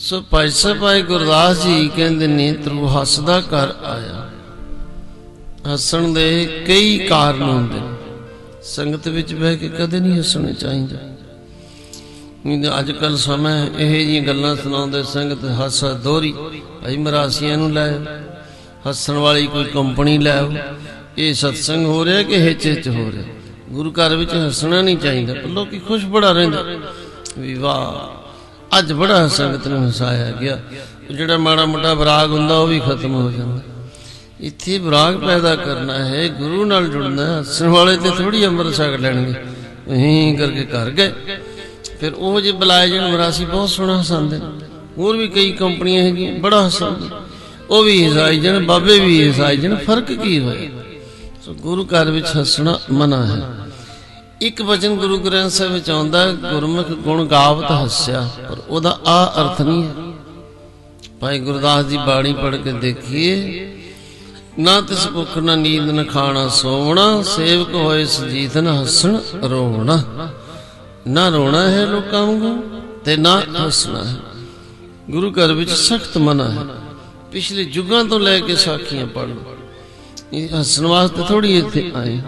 ਸੋ ਭਾਈ ਸਾਹਿਬ ਭਾਈ ਗੁਰਦਾਸ ਜੀ ਕਹਿੰਦੇ ਨੇ ਤਰੂ ਹੱਸਦਾ ਘਰ ਆਇਆ। ਹੱਸਣ ਦੇ ਕਈ ਕਾਰਨ ਹੁੰਦੇ ਸੰਗਤ ਵਿੱਚ ਬਹਿ ਕੇ ਕਦੇ ਨਹੀਂ ਹੱਸਣਾ ਚਾਹੀਦਾ। ਨਹੀਂ ਅੱਜ ਕੱਲ ਸਮਾਂ ਇਹ ਜੀਆਂ ਗੱਲਾਂ ਸੁਣਾਉਂਦੇ ਸੰਗਤ, ਹੱਸ ਦੋਰੀ ਭਾਈ ਮਰਾਸੀਆਂ ਨੂੰ ਲੈ ਹੱਸਣ ਵਾਲੀ ਕੋਈ ਕੰਪਨੀ ਲੈ ਆਓ। ਇਹ ਸਤਸੰਗ ਹੋ ਰਿਹਾ ਕਿ ਹਿੱਚ ਹਿੱਚ ਹੋ ਰਿਹਾ? ਗੁਰੂ ਘਰ ਵਿੱਚ ਹੱਸਣਾ ਨਹੀਂ ਚਾਹੀਦਾ। ਲੋਕੀ ਖੁਸ਼ ਬੜਾ ਰਹਿੰਦਾ। ਵਿਵਾਹ ਅੱਜ ਬੜਾ ਸੰਗਤ ਨੂੰ ਹਸਾਇਆ ਗਿਆ। ਜਿਹੜਾ ਮਾੜਾ ਮੋਟਾ ਵਿਰਾਗ ਹੁੰਦਾ, ਉਹ ਵੀ ਖਤਮ ਹੋ ਜਾਂਦਾ। ਇੱਥੇ ਵਿਰਾਗ ਪੈਦਾ ਕਰਨਾ ਹੈ, ਗੁਰੂ ਨਾਲ ਜੁੜਨਾ ਹੱਸਣ ਵਾਲੇ ਤੇ ਥੋੜੀ ਅੰਮ੍ਰਿਤ ਛਕ ਲੈਣਗੇ। ਅਹੀਂ ਕਰਕੇ ਘਰ ਗਏ। ਫਿਰ ਉਹ ਜੇ ਬੁਲਾਏ ਜਣ ਮਰਾਸੀ ਬਹੁਤ ਸੋਹਣਾ ਹਸਾਉਂਦੇ ਹੋਰ ਵੀ ਕਈ ਕੰਪਨੀਆਂ ਹੈਗੀਆਂ, ਬੜਾ ਹਸਾਉਂਦੇ ਉਹ ਵੀ ਹਸਾਈ ਜਣ, ਬਾਬੇ ਵੀ ਹਸਾਈ ਜਣ, ਫ਼ਰਕ ਕੀ ਹੋਇਆ? ਸੋ ਗੁਰੂ ਘਰ ਵਿੱਚ ਹੱਸਣਾ ਮਨਾ ਹੈ। ਇੱਕ ਵਚਨ ਗੁਰੂ ਗ੍ਰੰਥ ਸਾਹਿਬ ਵਿੱਚ ਆਉਂਦਾ, ਗੁਰਮੁਖ ਗੁਣ ਗਾਵਤ ਹੱਸਿਆ। ਪਰ ਉਹਦਾ ਆ ਅਰਥ ਨਹੀਂ ਹੈ। ਭਾਈ ਗੁਰਦਾਸ ਦੀ ਬਾਣੀ ਪੜ੍ਹ ਕੇ ਦੇਖੀਏ, ਨਾ ਤਿਸ ਭੁੱਖ, ਨਾ ਨੀਂਦ, ਨਾ ਖਾਣਾ, ਸੋਵਣਾ, ਸੇਵਕ ਹੋਏ ਸਜੀਤ, ਨਾ ਹੱਸਣ ਰੋਣਾ ਨਾ ਰੋਣਾ ਹੈ ਲੋਕਾਂ ਵਾਂਗੂ ਤੇ ਨਾ ਹੱਸਣਾ ਹੈ। ਗੁਰੂ ਘਰ ਵਿੱਚ ਸਖਤ ਮਨਾ ਹੈ। ਪਿਛਲੇ ਯੁੱਗਾਂ ਤੋਂ ਲੈ ਕੇ ਸਾਖੀਆਂ ਪੜ੍ਹ ਇਹ ਹੱਸਣ ਵਾਸਤੇ ਥੋੜੀ ਇੱਥੇ ਆਏ